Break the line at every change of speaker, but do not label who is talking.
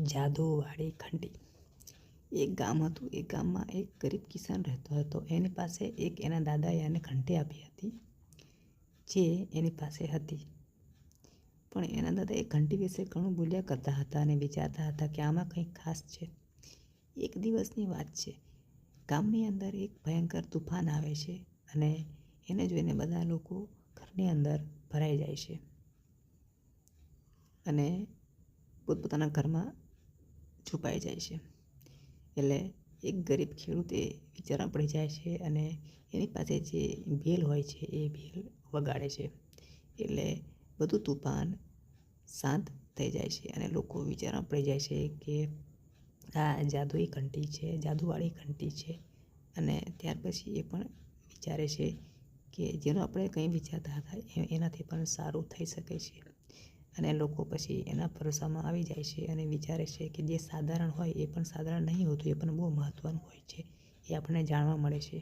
જાદુવાળી ખંટી એક ગામ હતું. એ ગામમાં એક ગરીબ કિસાન રહેતો હતો. એની પાસે એક એના દાદાએ એને ઘંટી આપી હતી, જે એની પાસે હતી. પણ એના દાદા એ ઘંટી વિશે ઘણું બોલ્યા કરતા હતા અને વિચારતા હતા કે આમાં કંઈક ખાસ છે. એક દિવસની વાત છે. ગામની અંદર એક ભયંકર તુફાન આવે છે અને એને જોઈને બધા લોકો ઘરની અંદર ભરાઈ જાય છે. અને પોતપોતાના ઘરમાં છુપાઈ જાય છે. એટલે એક ગરીબ ખેડૂત એ વિચારમાં પડી જાય છે અને એની પાસે જે ભેલ હોય છે એ ભેલ વગાડે છે. એટલે બધું તુફાન શાંત થઈ જાય છે અને લોકો વિચારમાં પડી જાય છે કે આ જાદુઈ ઘંટી છે, જાદુવાળી ઘંટી છે અને ત્યાર પછી એ પણ વિચારે છે કે જેનું આપણે કંઈ વિચારતા હતા એનાથી પણ સારું થઈ શકે છે. અને લોકો પછી એના ભરોસામાં આવી જાય છે અને વિચારે છે કે જે સાધારણ હોય એ પણ સાધારણ નહીં હોતું, એ પણ બહુ મહત્ત્વનું હોય છે, એ આપણને જાણવા મળે છે.